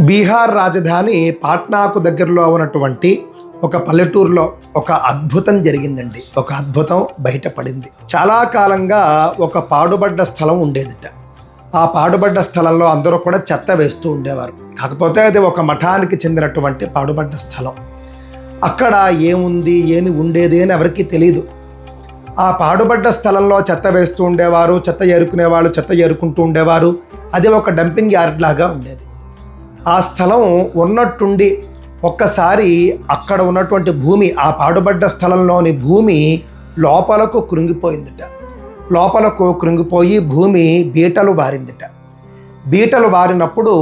బీహార్ రాజధాని పాట్నాకు దగ్గరలో ఉన్నటువంటి ఒక పల్లెటూరులో ఒక అద్భుతం జరిగిందండి. ఒక అద్భుతం బయటపడింది చాలా కాలంగా ఒక పాడుబడ్డ స్థలం ఉండేదిట. ఆ పాడుబడ్డ స్థలంలో అందరూ కూడా చెత్త వేస్తూ ఉండేవారు. కాకపోతే అది ఒక మఠానికి చెందినటువంటి పాడుబడ్డ స్థలం. అక్కడ ఏముంది ఏమి ఉండేది అని ఎవరికి తెలియదు ఆ పాడుబడ్డ స్థలంలో చెత్త వేస్తూ ఉండేవారు చెత్త ఏరుకునేవాళ్ళు చెత్త ఏరుకుంటూ ఉండేవారు. అది ఒక డంపింగ్ యార్డ్ లాగా ఉండేది. ఆ స్థలం ఉన్నట్టుండి ఒక్కసారి అక్కడ ఉన్నటువంటి భూమి ఆ పాడుబడ్డ స్థలంలోని భూమి లోపలకు కృంగిపోయిందిట. లోపలకు కృంగిపోయి భూమి బీటలు వారిందిట. బీటలు వారినప్పుడు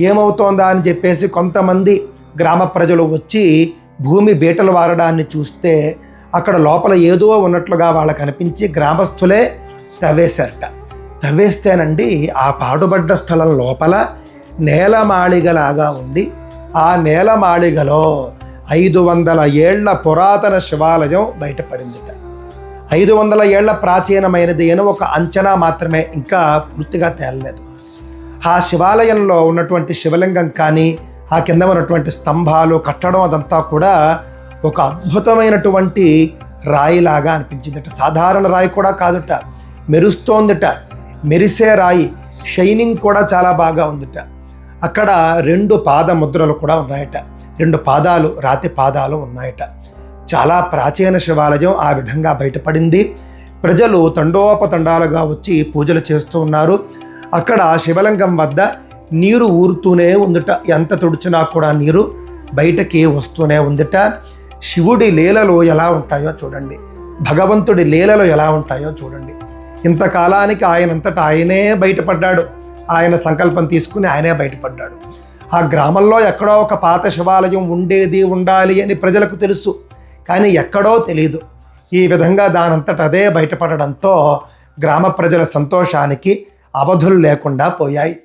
ఏమవుతోందా అని చెప్పేసి కొంతమంది గ్రామ ప్రజలు వచ్చి భూమి బీటలు వారడాన్ని చూస్తే అక్కడ లోపల ఏదో ఉన్నట్లుగా వాళ్ళకు అనిపించి గ్రామస్తులే తవ్వేశారట. తవ్వేస్తేనండి ఆ పాడుబడ్డ స్థలం లోపల నేలమాళిగలాగా ఉండి ఆ నేలమాళిగలో ఐదు వందల ఏళ్ళ పురాతన శివాలయం బయటపడిందిట. ఐదు వందల ఏళ్ళ ప్రాచీనమైనది అని ఒక అంచనా మాత్రమే ఇంకా పూర్తిగా తేలలేదు. ఆ శివాలయంలో ఉన్నటువంటి శివలింగం కానీ ఆ కింద ఉన్నటువంటి స్తంభాలు కట్టడం అదంతా కూడా ఒక అద్భుతమైనటువంటి రాయిలాగా అనిపించిందట. సాధారణ రాయి కూడా కాదుట. మెరుస్తోందిట. మెరిసే రాయి. షైనింగ్ కూడా చాలా బాగా ఉందిట. అక్కడ రెండు పాద ముద్రలు కూడా ఉన్నాయట. రెండు పాదాలు రాతి పాదాలు ఉన్నాయట. చాలా ప్రాచీన శివాలయం ఆ విధంగా బయటపడింది. ప్రజలు తండోపతండాలుగా వచ్చి పూజలు చేస్తూ ఉన్నారు. అక్కడ శివలింగం వద్ద నీరు ఊరుతూనే ఉందిట. ఎంత తుడిచినా కూడా నీరు బయటకి వస్తూనే ఉందిట. శివుడి లీలలు ఎలా ఉంటాయో చూడండి. భగవంతుడి లీలలు ఎలా ఉంటాయో చూడండి. ఇంతకాలానికి ఆయనంతటా ఆయనే బయటపడ్డాడు. ఆయన సంకల్పం తీసుకుని ఆయనే బయటపడ్డాడు. ఆ గ్రామంలో ఎక్కడో ఒక పాత శివాలయం ఉండేది ఉండాలి అని ప్రజలకు తెలుసు. కానీ ఎక్కడో తెలియదు ఈ విధంగా దానంతట అదే బయటపడడంతో గ్రామ ప్రజల సంతోషానికి అవధులు లేకుండా పోయాయి.